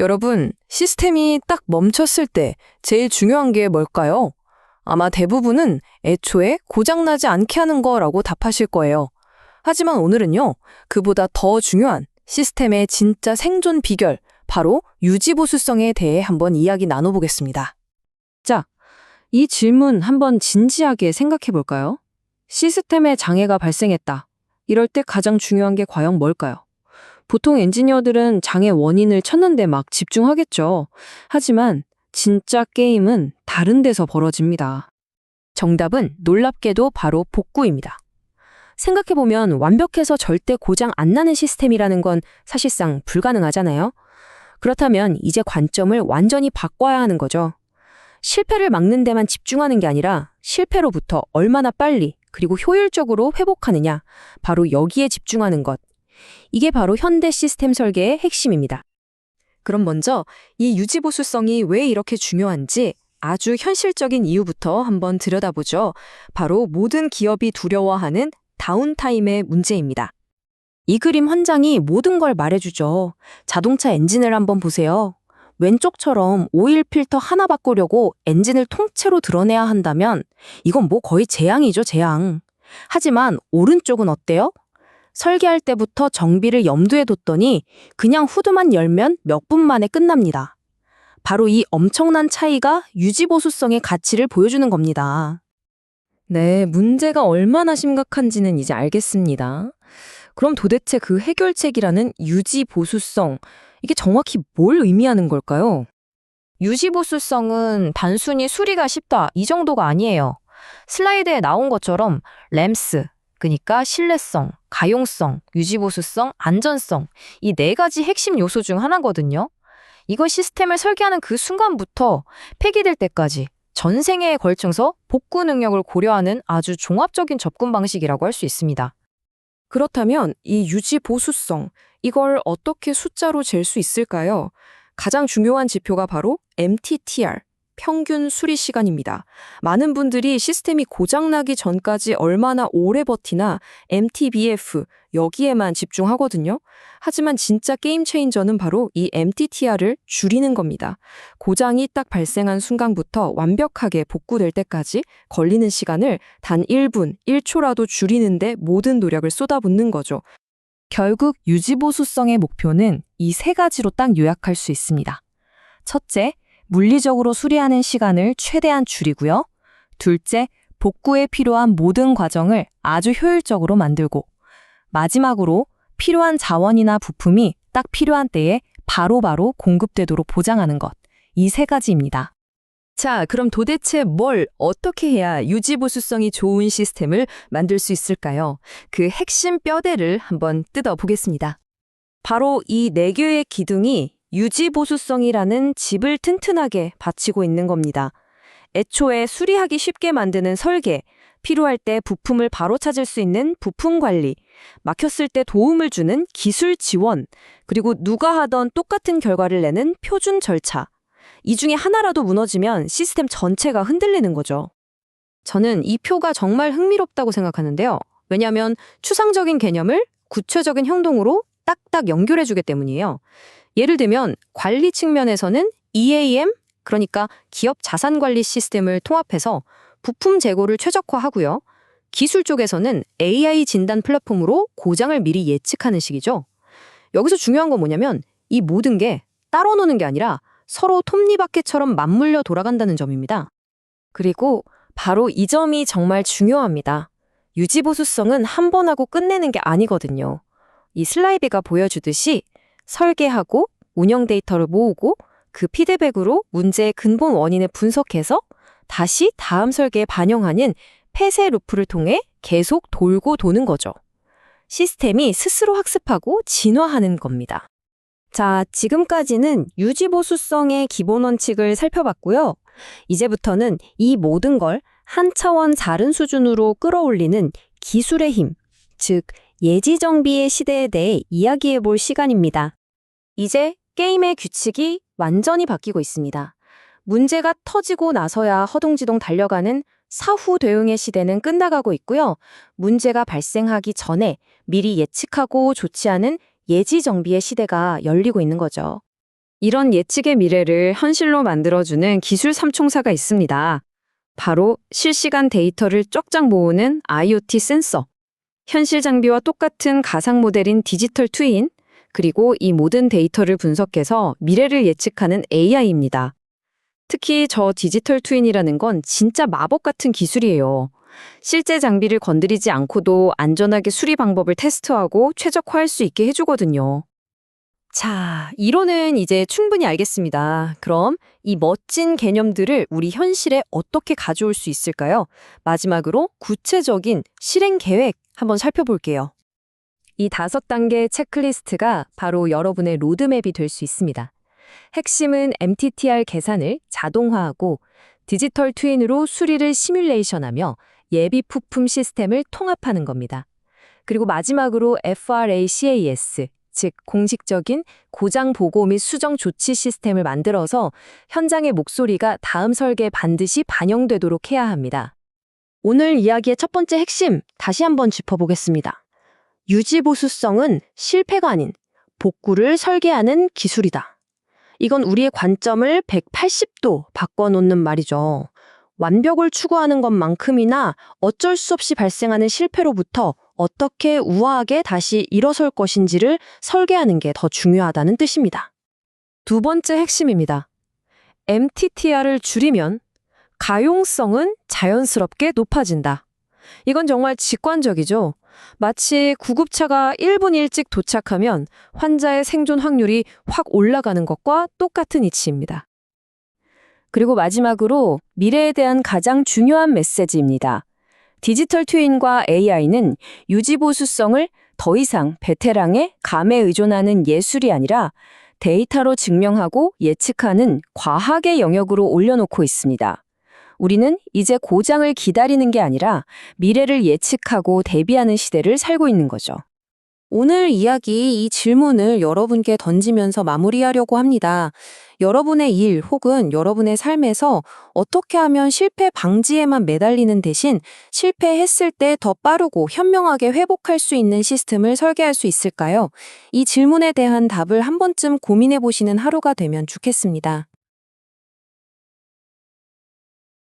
여러분, 시스템이 딱 멈췄을 때 제일 중요한 게 뭘까요? 아마 대부분은 애초에 고장나지 않게 하는 거라고 답하실 거예요. 하지만 오늘은요, 그보다 더 중요한 시스템의 진짜 생존 비결, 바로 유지보수성에 대해 한번 이야기 나눠보겠습니다. 자, 이 질문 한번 진지하게 생각해 볼까요? 시스템에 장애가 발생했다. 이럴 때 가장 중요한 게 과연 뭘까요? 보통 엔지니어들은 장애 원인을 찾는데 막 집중하겠죠. 하지만 진짜 게임은 다른 데서 벌어집니다. 정답은 놀랍게도 바로 복구입니다. 생각해보면 완벽해서 절대 고장 안 나는 시스템이라는 건 사실상 불가능하잖아요. 그렇다면 이제 관점을 완전히 바꿔야 하는 거죠. 실패를 막는 데만 집중하는 게 아니라 실패로부터 얼마나 빨리 그리고 효율적으로 회복하느냐, 바로 여기에 집중하는 것. 이게 바로 현대 시스템 설계의 핵심입니다. 그럼 먼저 이 유지보수성이 왜 이렇게 중요한지 아주 현실적인 이유부터 한번 들여다보죠. 바로 모든 기업이 두려워하는 다운타임의 문제입니다. 이 그림 한 장이 모든 걸 말해주죠. 자동차 엔진을 한번 보세요. 왼쪽처럼 오일 필터 하나 바꾸려고 엔진을 통째로 드러내야 한다면 이건 뭐 거의 재앙이죠, 재앙. 하지만 오른쪽은 어때요? 설계할 때부터 정비를 염두에 뒀더니 그냥 후드만 열면 몇 분 만에 끝납니다. 바로 이 엄청난 차이가 유지보수성의 가치를 보여주는 겁니다. 네, 문제가 얼마나 심각한지는 이제 알겠습니다. 그럼 도대체 그 해결책이라는 유지보수성, 이게 정확히 뭘 의미하는 걸까요? 유지보수성은 단순히 수리가 쉽다 이 정도가 아니에요. 슬라이드에 나온 것처럼 램스, 그러니까 신뢰성, 가용성, 유지보수성, 안전성 이 네 가지 핵심 요소 중 하나거든요. 이거 시스템을 설계하는 그 순간부터 폐기될 때까지 전 생애에 걸쳐서 복구 능력을 고려하는 아주 종합적인 접근 방식이라고 할 수 있습니다. 그렇다면 이 유지 보수성, 이걸 어떻게 숫자로 잴 수 있을까요? 가장 중요한 지표가 바로 MTTR, 평균 수리 시간입니다. 많은 분들이 시스템이 고장나기 전까지 얼마나 오래 버티나 MTBF, 여기에만 집중하거든요. 하지만 진짜 게임 체인저는 바로 이 MTTR을 줄이는 겁니다. 고장이 딱 발생한 순간부터 완벽하게 복구될 때까지 걸리는 시간을 단 1분, 1초라도 줄이는데 모든 노력을 쏟아붓는 거죠. 결국 유지보수성의 목표는 이 세 가지로 딱 요약할 수 있습니다. 첫째, 물리적으로 수리하는 시간을 최대한 줄이고요. 둘째, 복구에 필요한 모든 과정을 아주 효율적으로 만들고 마지막으로 필요한 자원이나 부품이 딱 필요한 때에 바로 바로 공급되도록 보장하는 것. 이 세 가지입니다. 자, 그럼 도대체 뭘 어떻게 해야 유지보수성이 좋은 시스템을 만들 수 있을까요? 그 핵심 뼈대를 한번 뜯어 보겠습니다. 바로 이 네 개의 기둥이 유지보수성이라는 집을 튼튼하게 받치고 있는 겁니다. 애초에 수리하기 쉽게 만드는 설계, 필요할 때 부품을 바로 찾을 수 있는 부품 관리, 막혔을 때 도움을 주는 기술 지원, 그리고 누가 하던 똑같은 결과를 내는 표준 절차. 이 중에 하나라도 무너지면 시스템 전체가 흔들리는 거죠. 저는 이 표가 정말 흥미롭다고 생각하는데요. 왜냐하면 추상적인 개념을 구체적인 행동으로 딱딱 연결해주기 때문이에요. 예를 들면 관리 측면에서는 EAM, 그러니까 기업 자산 관리 시스템을 통합해서 부품 재고를 최적화하고요. 기술 쪽에서는 AI 진단 플랫폼으로 고장을 미리 예측하는 식이죠. 여기서 중요한 건 뭐냐면 이 모든 게 따로 노는 게 아니라 서로 톱니바퀴처럼 맞물려 돌아간다는 점입니다. 그리고 바로 이 점이 정말 중요합니다. 유지보수성은 한 번 하고 끝내는 게 아니거든요. 이 슬라이드가 보여주듯이 설계하고 운영 데이터를 모으고 그 피드백으로 문제의 근본 원인을 분석해서 다시 다음 설계에 반영하는 폐쇄 루프를 통해 계속 돌고 도는 거죠. 시스템이 스스로 학습하고 진화하는 겁니다. 자, 지금까지는 유지보수성의 기본 원칙을 살펴봤고요. 이제부터는 이 모든 걸 한 차원 다른 수준으로 끌어올리는 기술의 힘, 즉 예지정비의 시대에 대해 이야기해 볼 시간입니다. 이제 게임의 규칙이 완전히 바뀌고 있습니다. 문제가 터지고 나서야 허둥지둥 달려가는 사후 대응의 시대는 끝나가고 있고요. 문제가 발생하기 전에 미리 예측하고 조치하는 예지 정비의 시대가 열리고 있는 거죠. 이런 예측의 미래를 현실로 만들어주는 기술 삼총사가 있습니다. 바로 실시간 데이터를 쩍짝 모으는 IoT 센서. 현실 장비와 똑같은 가상 모델인 디지털 트윈, 그리고 이 모든 데이터를 분석해서 미래를 예측하는 AI입니다. 특히 저 디지털 트윈이라는 건 진짜 마법 같은 기술이에요. 실제 장비를 건드리지 않고도 안전하게 수리 방법을 테스트하고 최적화할 수 있게 해주거든요. 자, 이론은 이제 충분히 알겠습니다. 그럼 이 멋진 개념들을 우리 현실에 어떻게 가져올 수 있을까요? 마지막으로 구체적인 실행 계획 한번 살펴볼게요. 이 다섯 단계 체크리스트가 바로 여러분의 로드맵이 될 수 있습니다. 핵심은 MTTR 계산을 자동화하고 디지털 트윈으로 수리를 시뮬레이션하며 예비 부품 시스템을 통합하는 겁니다. 그리고 마지막으로 FRACAS, 즉 공식적인 고장 보고 및 수정 조치 시스템을 만들어서 현장의 목소리가 다음 설계에 반드시 반영되도록 해야 합니다. 오늘 이야기의 첫 번째 핵심 다시 한번 짚어보겠습니다. 유지보수성은 실패가 아닌 복구를 설계하는 기술이다. 이건 우리의 관점을 180도 바꿔놓는 말이죠. 완벽을 추구하는 것만큼이나 어쩔 수 없이 발생하는 실패로부터 어떻게 우아하게 다시 일어설 것인지를 설계하는 게 더 중요하다는 뜻입니다. 두 번째 핵심입니다. MTTR을 줄이면 가용성은 자연스럽게 높아진다. 이건 정말 직관적이죠. 마치 구급차가 1분 일찍 도착하면 환자의 생존 확률이 확 올라가는 것과 똑같은 이치입니다. 그리고 마지막으로 미래에 대한 가장 중요한 메시지입니다. 디지털 트윈과 AI는 유지보수성을 더 이상 베테랑의 감에 의존하는 예술이 아니라 데이터로 증명하고 예측하는 과학의 영역으로 올려놓고 있습니다. 우리는 이제 고장을 기다리는 게 아니라 미래를 예측하고 대비하는 시대를 살고 있는 거죠. 오늘 이야기 이 질문을 여러분께 던지면서 마무리하려고 합니다. 여러분의 일 혹은 여러분의 삶에서 어떻게 하면 실패 방지에만 매달리는 대신 실패했을 때 더 빠르고 현명하게 회복할 수 있는 시스템을 설계할 수 있을까요? 이 질문에 대한 답을 한 번쯤 고민해 보시는 하루가 되면 좋겠습니다.